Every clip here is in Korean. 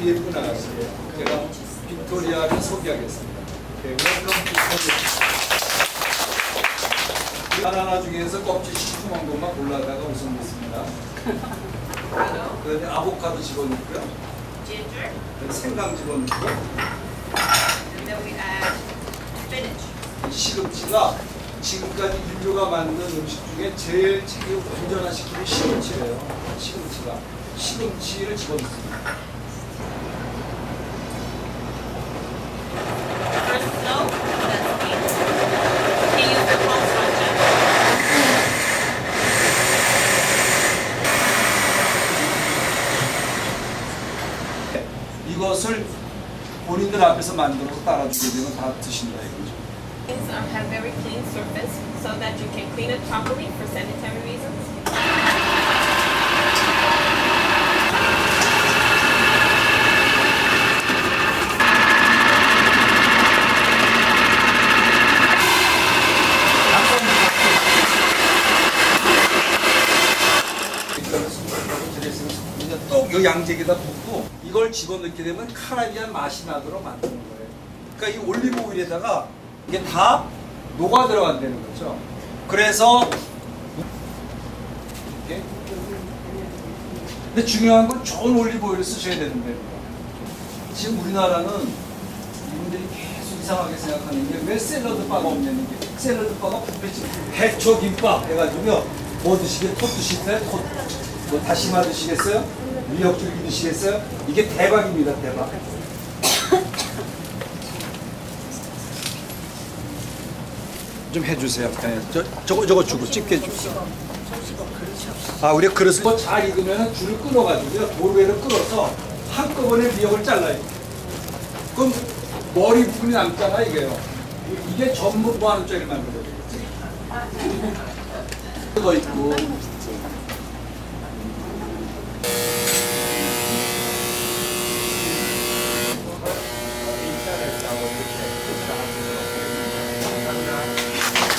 BF 나갔어요. 제가 빅토리아를 소개하겠습니다. 네, 웰컴 빅토리아. 바나나 중에서 껍질 시큼한 것만 골라다가 우선했습니다. 그다음에 아보카도 집어넣고요. 생강 집어넣고 시금치가 지금까지 인류가 만든 음식 중에 제일 온전한 식품이 시금치예요. 시금치가 시금치를 집어넣습니다. 이것을 본인들 앞에서 만들어서 따라주게 되면 다 드신다 이거죠. Um, have very clean surface so that you can clean it properly for sanitary reasons. 또이 양재기다 붓고 이걸 집어넣게 되면 카라비안 맛이 나도록 만드는 거예요. 그러니까 이 올리브 오일에다가 이게 다 녹아 들어간다는 거죠. 그래서 이렇게. 근데 중요한 건 좋은 올리브 오일을 쓰셔야 되는데 지금 우리나라는 이분들이 계속 이상하게 생각하는 게 왜 샐러드 바가 없냐는 게 샐러드 바가 뷔페집 해초 김밥 해가지고요 뭐 드시게 톳 드시겠어요? 톳. 뭐 다시마 드시겠어요? 미역줄기 드시겠어요? 이게 대박입니다 대박 좀 해주세요 네, 저, 저거 저거 주고 집게 주세요 아 우리 그릇을 뭐잘 익으면 줄을 끊어가지고요 도르래를 끌어서 한꺼번에 미역을 잘라요 그럼 머리 부분이 남잖아 이게요. 이게 전부 무한 짜리 만들어야 되겠지. 그거 있고.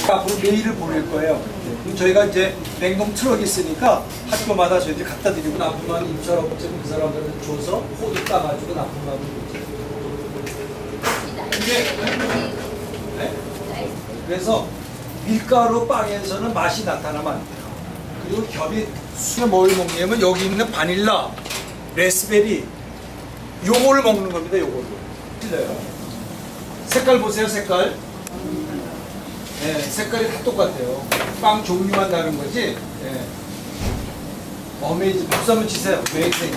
앞으로 메일을 보낼 거예요. 그럼 저희가 이제 냉동 트럭이 있으니까 학교마다 저희들이 갖다 드리고 납품하는 입찰업체 그 사람들한테 줘서 코드 따가지고 납품하는 거죠. 이게 네? 그래서 밀가루 빵에서는 맛이 나타나면 안 돼요. 그리고 겹이 술에 뭘 먹냐면 여기 있는 바닐라, 레스베리 요거를 먹는 겁니다. 요거를. 틀려요. 색깔 보세요. 색깔. 네, 색깔이 다 똑같아요. 빵 종류만 다른 거지. 네. 어메이즈 박수 한번 치세요. 네. 웨이트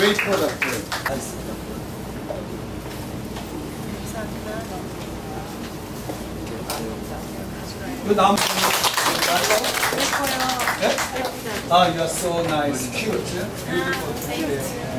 웨이트 프로덕트 다 있습니다. 그 다음 네? 아, you're so nice, cute, beautiful. 네.